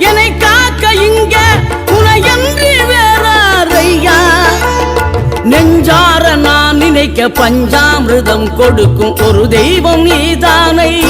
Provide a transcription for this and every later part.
என்னை காக்க இங்க உனையன்றி வேறாரையா நெஞ்சார நான் நினைக்க பஞ்சாமிரதம் கொடுக்கும் ஒரு தெய்வம் நீதானையா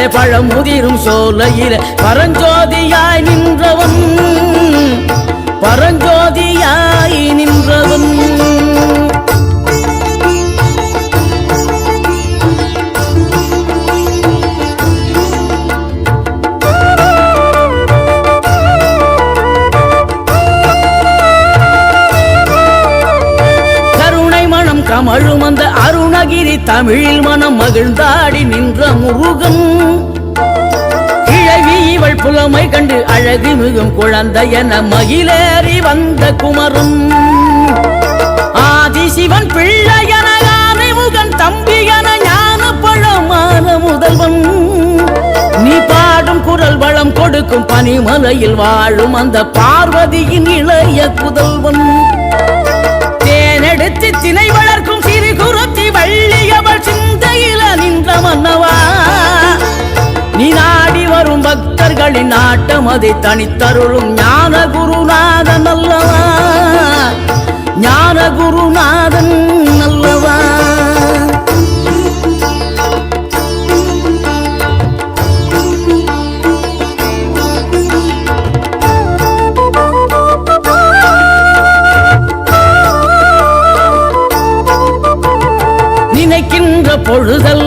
கருள் பழமுதிரும் சோலையில பரஞ்சோதியாய் நின்றவன். பரஞ்சோதியாய் நின்றவன். கருணை மனம் கமழும் அந்த அருணகிரி தமிழில் மனம் மகிழ்ந்தாடி நின்ற முருகன். கிழவி இவள் புலமை கண்டு அழகு மிகும் குழந்தை என மகிழேறி வந்த குமரன். ஆதி சிவன் பிள்ளையன முகன் தம்பி என ஞான பழமான முதல்வன். நீ பாடும் குரல் வளம் கொடுக்கும் பனிமலையில் வாழும் அந்த பார்வதியின் இளைய புதல்வன். தேனெடுத்து திணை வளர்க்கும் பக்தர்களின் நாட்டம் அதை தனித்தருளும் ஞான குருநாதன் அல்லவா? ஞான குருநாதன்